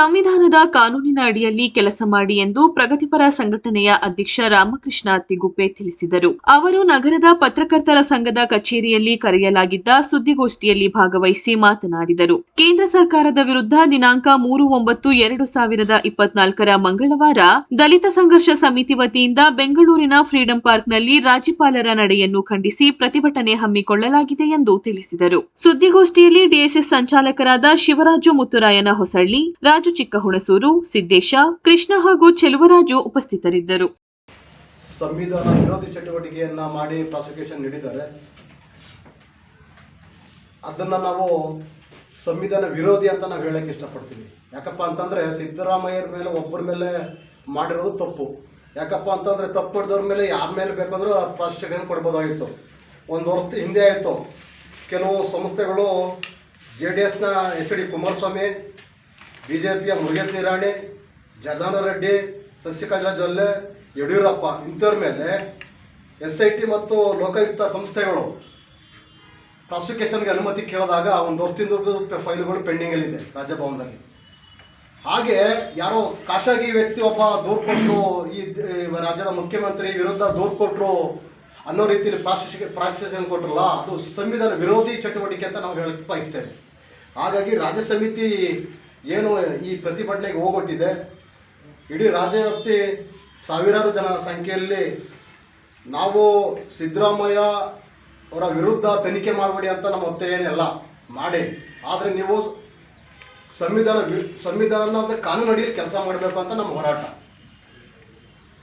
ಸಂವಿಧಾನದ ಕಾನೂನಿನ ಅಡಿಯಲ್ಲಿ ಕೆಲಸ ಮಾಡಿ ಎಂದು ಪ್ರಗತಿಪರ ಸಂಘಟನೆಯ ಅಧ್ಯಕ್ಷ ರಾಮಕೃಷ್ಣ ಅತ್ತಿಗುಪ್ಪೆ ತಿಳಿಸಿದರು. ಅವರು ನಗರದ ಪತ್ರಕರ್ತರ ಸಂಘದ ಕಚೇರಿಯಲ್ಲಿ ಕರೆಯಲಾಗಿದ್ದ ಸುದ್ದಿಗೋಷ್ಠಿಯಲ್ಲಿ ಭಾಗವಹಿಸಿ ಮಾತನಾಡಿದರು. ಕೇಂದ್ರ ಸರ್ಕಾರದ ವಿರುದ್ಧ ದಿನಾಂಕ ಮೂರು ಒಂಬತ್ತು ಎರಡು ಸಾವಿರದ ಇಪ್ಪತ್ನಾಲ್ಕರ ಮಂಗಳವಾರ ದಲಿತ ಸಂಘರ್ಷ ಸಮಿತಿ ವತಿಯಿಂದ ಬೆಂಗಳೂರಿನ ಫ್ರೀಡಂ ಪಾರ್ಕ್ನಲ್ಲಿ ರಾಜ್ಯಪಾಲರ ನಡೆಯನ್ನು ಖಂಡಿಸಿ ಪ್ರತಿಭಟನೆ ಹಮ್ಮಿಕೊಳ್ಳಲಾಗಿದೆ ಎಂದು ತಿಳಿಸಿದರು. ಸುದ್ದಿಗೋಷ್ಠಿಯಲ್ಲಿ ಡಿಎಸ್ಎಸ್ ಸಂಚಾಲಕರಾದ ಶಿವರಾಜು ಮುತ್ತುರಾಯನ ಹೊಸಳ್ಳಿ ರಾಜು ಚಿಕ್ಕಹುಣಸೂರು, ಸಿದ್ದೇಶ, ಕೃಷ್ಣ ಹಾಗೂ ಚೆಲುವರಾಜು ಉಪಸ್ಥಿತರಿದ್ದರು. ಸಂವಿಧಾನ ವಿರೋಧಿ ಚಟುವಟಿಕೆಯನ್ನ ಮಾಡಿ ಪ್ರಾಸಿಕ್ಯೂಷನ್ ನೀಡಿದ್ದಾರೆ. ಅದನ್ನ ನಾವು ಸಂವಿಧಾನ ವಿರೋಧಿ ಅಂತ ನಾವು ಹೇಳಕ್ಕೆ ಇಷ್ಟಪಡ್ತೀವಿ. ಯಾಕಪ್ಪ ಅಂತಂದ್ರೆ ಸಿದ್ದರಾಮಯ್ಯರ ಮೇಲೆ ಒಬ್ಬರ ಮೇಲೆ ಮಾಡಿರೋದು ತಪ್ಪು. ಯಾಕಪ್ಪ ಅಂತಂದ್ರೆ ತಪ್ಪು ಮಾಡಿದವ್ರ ಮೇಲೆ ಯಾರ ಮೇಲೆ ಬೇಕಂದ್ರೂ ಪ್ರಾಸಿಕ್ಯೂಷನ್ ಕೊಡ್ಬೋದಾಗಿತ್ತು. ಒಂದು ವರ್ಷ ಹಿಂದೆ ಆಯಿತು. ಕೆಲವು ಸಂಸ್ಥೆಗಳು ಜೆ ಡಿ ಎಸ್ನ H D Kumaraswamy B J ಪಿಯ ಮುರುಗೇಶ್ ನಿರಾಣಿ ಜನಾನ ರೆಡ್ಡಿ ಶಶಿಕಲಾ ಜೊಲ್ಲೆ, ಯಡಿಯೂರಪ್ಪ, ಇಂಥವ್ರ ಮೇಲೆ ಎಸ್ ಐ ಟಿ ಮತ್ತು ಲೋಕಾಯುಕ್ತ ಸಂಸ್ಥೆಗಳು ಪ್ರಾಸಿಕ್ಯೂಷನ್ಗೆ ಅನುಮತಿ ಕೇಳಿದಾಗ ಒಂದು ವರ್ಷದಿಂದ ಫೈಲ್ಗಳು ಪೆಂಡಿಂಗಲ್ಲಿದೆ ರಾಜ್ಯಭವನದಲ್ಲಿ. ಹಾಗೆ ಯಾರೋ ಖಾಸಗಿ ವ್ಯಕ್ತಿ ಒಬ್ಬ ದೂರು ಕೊಟ್ಟರು, ಈ ರಾಜ್ಯದ ಮುಖ್ಯಮಂತ್ರಿ ವಿರುದ್ಧ ದೂರು ಕೊಟ್ಟರು ಅನ್ನೋ ರೀತಿಯಲ್ಲಿ ಪ್ರಾಸಿಕ್ಯೂ, ಪ್ರಾಸಿಕ್ಯೂಷನ್ ಕೊಟ್ರಲ್ಲ, ಅದು ಸಂವಿಧಾನ ವಿರೋಧಿ ಚಟುವಟಿಕೆ ಅಂತ ನಾವು ಹೇಳಕ್ಕೆ ಬಯಸ್ತೇವೆ. ಹಾಗಾಗಿ ರಾಜ್ಯ ಸಮಿತಿ ಏನು ಈ ಪ್ರತಿಭಟನೆಗೆ ಹೋಗೊಟ್ಟಿದೆ? ಇಡೀ ರಾಜ್ಯವ್ಯಾಪ್ತಿ ಸಾವಿರಾರು ಜನ ಸಂಖ್ಯೆಯಲ್ಲಿ ನಾವು ಸಿದ್ದರಾಮಯ್ಯ ಅವರ ವಿರುದ್ಧ ತನಿಖೆ ಮಾಡಬೇಡಿ ಅಂತ ನಮ್ಮ ಒತ್ತಾಯ ಏನಿಲ್ಲ ಮಾಡಿ. ಆದರೆ ನೀವು ಸಂವಿಧಾನ ಸಂವಿಧಾನದ ಕಾನೂನು ಅಡಿಯಲ್ಲಿ ಕೆಲಸ ಮಾಡಬೇಕು ಅಂತ ನಮ್ಮ ಹೋರಾಟ.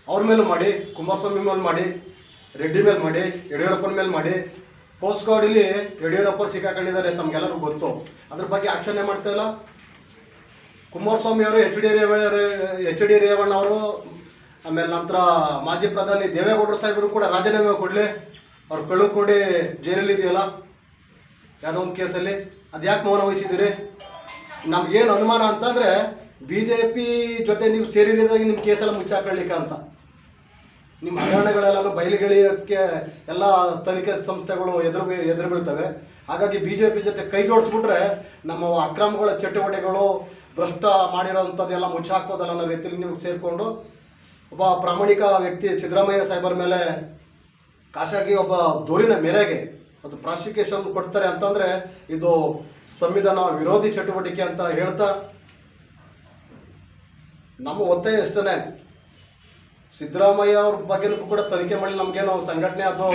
ಅವ್ರ ಮೇಲೆ ಮಾಡಿ, ಕುಮಾರಸ್ವಾಮಿ ಮೇಲೆ ಮಾಡಿ, ರೆಡ್ಡಿ ಮೇಲೆ ಮಾಡಿ, ಯಡಿಯೂರಪ್ಪನ ಮೇಲೆ ಮಾಡಿ. ಪೋಸ್ಟ್ ಕಾರ್ಡಲ್ಲಿ ಯಡಿಯೂರಪ್ಪರು ಸಿಕ್ಕಾಕೊಂಡಿದ್ದಾರೆ, ತಮಗೆಲ್ಲರಿಗೂ ಗೊತ್ತು. ಅದ್ರ ಬಗ್ಗೆ ಆಕ್ಷನ್ನೇ ಮಾಡ್ತಾ ಇಲ್ಲ? ಕುಮಾರಸ್ವಾಮಿ ಅವರು ಎಚ್ ಡಿ ರೇವ ಎಚ್ ಡಿ ರೇವಣ್ಣ ಅವರು, ಆಮೇಲೆ ನಂತರ ಮಾಜಿ ಪ್ರಧಾನಿ ದೇವೇಗೌಡರು ಸಾಹೇಬರು ಕೂಡ ರಾಜೀನಾಮೆ ಕೊಡಲಿ. ಅವ್ರು ಕಳು ಕೊಡಿ ಜೈಲಲ್ಲಿ ಇದೆಯಲ್ಲ, ಯಾವುದೋ ಒಂದು ಕೇಸಲ್ಲಿ. ಅದು ಯಾಕೆ ಮೌನ ವಹಿಸಿದ್ದೀರಿ? ನಮ್ಗೇನು ಅನುಮಾನ ಅಂತಂದರೆ ಬಿ ಜೆ ಪಿ ಜೊತೆ ನೀವು ಸೇರಿದಾಗ ನಿಮ್ಮ ಕೇಸೆಲ್ಲ ಮುಚ್ಚಾಕೊಳ್ಳಿಕ್ಕೆ ಅಂತ. ನಿಮ್ಮ ಹಗರಣಗಳೆಲ್ಲ ಬಯಲುಗಳಿಯೋಕ್ಕೆ ಎಲ್ಲ ತನಿಖೆ ಸಂಸ್ಥೆಗಳು ಎದುರು ಎದುರು ಬೀಳ್ತವೆ ಹಾಗಾಗಿ ಬಿ ಜೆ ಪಿ ಜೊತೆ ಕೈ ಜೋಡಿಸ್ಬಿಟ್ರೆ, ನಮ್ಮ ಅಕ್ರಮಗಳ ಚಟುವಟಿಕೆಗಳು ಭ್ರಷ್ಟ ಮಾಡಿರೋಂಥದ್ದೆಲ್ಲ ಮುಚ್ಚಾಕೋದಲ್ಲ ಅನ್ನೋ ರೀತಿಯಲ್ಲಿ ನೀವು ಸೇರಿಕೊಂಡು ಒಬ್ಬ ಪ್ರಾಮಾಣಿಕ ವ್ಯಕ್ತಿ ಸಿದ್ದರಾಮಯ್ಯ ಸಾಹೇಬರ ಮೇಲೆ ಖಾಸಗಿ ಒಬ್ಬ ದೂರಿನ ಮೇರೆಗೆ ಅದು ಪ್ರಾಸಿಕ್ಯೂಷನ್ ಕೊಡ್ತಾರೆ ಅಂತಂದರೆ ಇದು ಸಂವಿಧಾನ ವಿರೋಧಿ ಚಟುವಟಿಕೆ ಅಂತ ಹೇಳ್ತಾ ನಮ್ಮ ಒತ್ತಾಯ ಎಷ್ಟೇ ಸಿದ್ದರಾಮಯ್ಯ ಅವ್ರ ಬಗ್ಗೆನೂ ಕೂಡ ತನಿಖೆ ಮಾಡಿ ನಮಗೇನು ಸಂಘಟನೆ ಅದು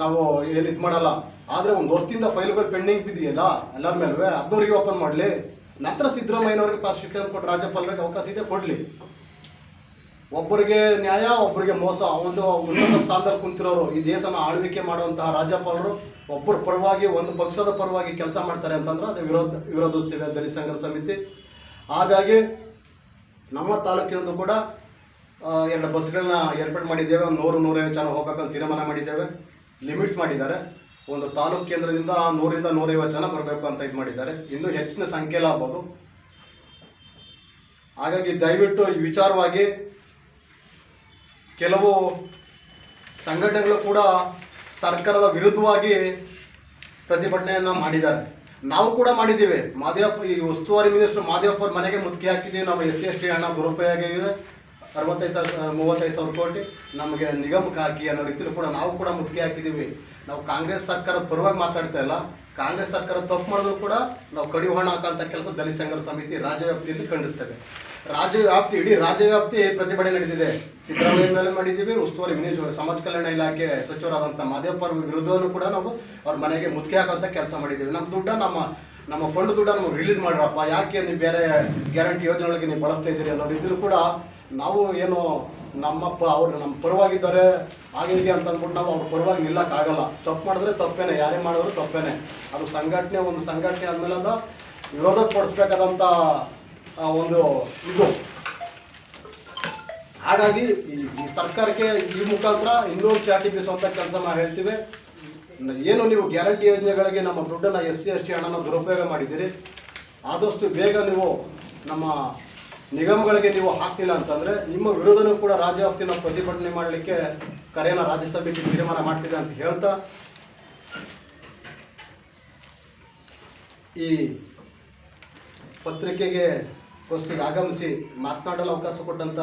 ನಾವು ಏನು ಇದು ಮಾಡಲ್ಲ. ಆದರೆ ಒಂದು ವರ್ಷದಿಂದ ಫೈಲ್ಗಳು ಪೆಂಡಿಂಗ್ ಬಿದೆಯಲ್ಲ ಎಲ್ಲರ ಮೇಲೂ ಅದನ್ನವ್ರಿಗೆ ಓಪನ್ ಮಾಡಲಿ. ನಂತರ ಸಿದ್ದರಾಮಯ್ಯನವ್ರಿಗೆ ಪ್ರಾಸಿಕ್ಯೂಷನ್ ಕೊಟ್ಟು ರಾಜ್ಯಪಾಲರಿಗೆ ಅವಕಾಶ ಇದೆ, ಕೊಡಲಿ. ಒಬ್ಬರಿಗೆ ನ್ಯಾಯ, ಒಬ್ಬರಿಗೆ ಮೋಸ ಒಂದು ಉನ್ನತ ಸ್ಥಾನದಲ್ಲಿ ಕುಂತಿರೋರು, ಈ ದೇಶನ ಆಳ್ವಿಕೆ ಮಾಡುವಂತಹ ರಾಜ್ಯಪಾಲರು ಒಬ್ಬರ ಪರವಾಗಿ, ಒಂದು ಪಕ್ಷದ ಪರವಾಗಿ ಕೆಲಸ ಮಾಡ್ತಾರೆ ಅಂತಂದ್ರೆ ಅದು ವಿರೋಧ, ವಿರೋಧಿಸ್ತೀವಿ ದಲಿತ ಸಂಘರ್ಷ ಸಮಿತಿ. ಹಾಗಾಗಿ ನಮ್ಮ ತಾಲೂಕಿನದು ಕೂಡ ಎರಡು ಬಸ್ಗಳನ್ನ ಏರ್ಪಾಡು ಮಾಡಿದ್ದೇವೆ ಒಂದು ನೂರು, ನೂರೈವತ್ತು ಜನ ಹೋಗಬೇಕಂತ ತೀರ್ಮಾನ ಮಾಡಿದ್ದೇವೆ. ಲಿಮಿಟ್ಸ್ ಮಾಡಿದ್ದಾರೆ. ಒಂದು ತಾಲೂಕು ಕೇಂದ್ರದಿಂದ ನೂರಿಂದ ನೂರೈವತ್ತು ಜನ ಬರಬೇಕು ಅಂತ ಇದು ಮಾಡಿದ್ದಾರೆ. ಇನ್ನೂ ಹೆಚ್ಚಿನ ಸಂಖ್ಯೆ ಆಗ್ಬೋದು. ಹಾಗಾಗಿ ದಯವಿಟ್ಟು ಈ ವಿಚಾರವಾಗಿ ಕೆಲವು ಸಂಘಟನೆಗಳು ಕೂಡ ಸರ್ಕಾರದ ವಿರುದ್ಧವಾಗಿ ಪ್ರತಿಭಟನೆಯನ್ನು ಮಾಡಿದ್ದಾರೆ. ನಾವು ಕೂಡ ಮಾಡಿದ್ದೀವಿ. ಮಾದೇವಪ್ಪ, ಈ ಉಸ್ತುವಾರಿ ಮಿನಿಸ್ಟರ್ ಮಾದೇವಪ್ಪ ಅವ್ರ ಮನೆಗೆ ಮುತ್ತಿಗೆ ಹಾಕಿದ್ದೀವಿ. ನಮ್ಮ ಎಸ್ ಸಿ, ಎಸ್ ಟಿ ಹಣ ದುರುಪಯೋಗ ಅರವತ್ತೈದು ಮೂವತ್ತೈದು ಸಾವಿರ ಕೋಟಿ ನಮಗೆ ನಿಗಮಕ್ಕೆ ಹಾಕಿ ಅನ್ನೋ ರೀತಿಯಲ್ಲಿ ಕೂಡ ನಾವು ಕೂಡ ಮುತ್ತಿಗೆ ಹಾಕಿದ್ದೀವಿ. ನಾವು ಕಾಂಗ್ರೆಸ್ ಸರ್ಕಾರದ ಪರವಾಗಿ ಮಾತಾಡ್ತಾ ಇಲ್ಲ. ಕಾಂಗ್ರೆಸ್ ಸರ್ಕಾರ ತಪ್ಪು ಮಾಡಿದ್ರು ಕೂಡ ನಾವು ಕಡಿವಾಣ ಹಾಕೋಂಥ ಕೆಲಸ ದಲಿತ ಸಮಿತಿ ರಾಜ್ಯ ವ್ಯಾಪ್ತಿಯಲ್ಲಿ ಖಂಡಿಸ್ತೇವೆ ರಾಜ್ಯ ವ್ಯಾಪ್ತಿ ಇಡೀ ರಾಜ್ಯ ವ್ಯಾಪ್ತಿ ಪ್ರತಿಭಟನೆ ನಡೆದಿದೆ. ಸಿದ್ದರಾಮಯ್ಯ ಮೇಲೆ ಮಾಡಿದ್ದೀವಿ, ಉಸ್ತುವಾರಿ ಸಮಾಜ ಕಲ್ಯಾಣ ಇಲಾಖೆ ಸಚಿವರಾದಂಥ ಮಾದೇವಪ್ಪ ವಿರುದ್ಧವನ್ನು ಕೂಡ ನಾವು ಅವ್ರ ಮನೆಗೆ ಮುತ್ತಿಗೆ ಹಾಕೋಂಥ ಕೆಲಸ ಮಾಡಿದ್ದೀವಿ. ನಮ್ಮ ದುಡ್ಡ ನಮ್ಮ ನಮ್ಮ ಫಂಡ್ ದುಡ್ಡ ನಮಗೆ ರಿಲೀಸ್ ಮಾಡಿರಪ್ಪ. ಯಾಕೆ ನೀವು ಬೇರೆ ಗ್ಯಾರಂಟಿ ಯೋಜನೆಗಳಿಗೆ ನೀವು ಬಳಸ್ತಾ ಇದ್ದೀರಿ ಅನ್ನೋ ರೀತಿಯಲ್ಲೂ ಕೂಡ ನಾವು ಏನು ನಮ್ಮಪ್ಪ ಅವ್ರು ನಮ್ಮ ಪರವಾಗಿದ್ದಾರೆ ಆಗಲಿಕ್ಕೆ ಅಂತ ಅಂದ್ಬಿಟ್ಟು ನಾವು ಅವ್ರ ಪರವಾಗಿ ನಿಲ್ಲಕ್ಕಾಗಲ್ಲ. ತಪ್ಪು ಮಾಡಿದ್ರೆ ತಪ್ಪೇನೆ, ಯಾರೇ ಮಾಡಿದ್ರು ತಪ್ಪೇನೆ. ಅದು ಸಂಘಟನೆ, ಒಂದು ಸಂಘಟನೆ ಆದಮೇಲೆ ಅದು ವಿರೋಧ ಪಡಿಸ್ಬೇಕಾದಂಥ ಒಂದು ಇದು. ಹಾಗಾಗಿ ಈ ಸರ್ಕಾರಕ್ಕೆ ಈ ಮುಖಾಂತರ ಇನ್ನೂ ಚಾಟಿ ಬೀಸುವಂಥ ಕೆಲಸ ನಾವು ಹೇಳ್ತೀವಿ. ಏನು ನೀವು ಗ್ಯಾರಂಟಿ ಯೋಜನೆಗಳಿಗೆ ನಮ್ಮ ದುಡ್ಡನ್ನು ಎಸ್ ಸಿ, ಎಸ್ ಟಿ ಹಣನ ದುರುಪಯೋಗ ಮಾಡಿದ್ದೀರಿ. ಆದಷ್ಟು ಬೇಗ ನೀವು ನಮ್ಮ ನಿಗಮಗಳಿಗೆ ನೀವು ಹಾಕ್ತಿಲ್ಲ ಅಂತಂದರೆ ನಿಮ್ಮ ವಿರೋಧನೂ ಕೂಡ ರಾಜ್ಯ ವ್ಯಾಪ್ತಿನ ಪ್ರತಿಭಟನೆ ಮಾಡಲಿಕ್ಕೆ ಕರೆಯನ್ನು ರಾಜ್ಯಸಭೆಗೆ ತೀರ್ಮಾನ ಮಾಡ್ತಿದೆ ಅಂತ ಹೇಳ್ತಾ ಈ ಪತ್ರಿಕೆಗೆ ಗೋಷ್ಠಿಗೆ ಆಗಮಿಸಿ ಮಾತನಾಡಲು ಅವಕಾಶ ಕೊಟ್ಟಂತ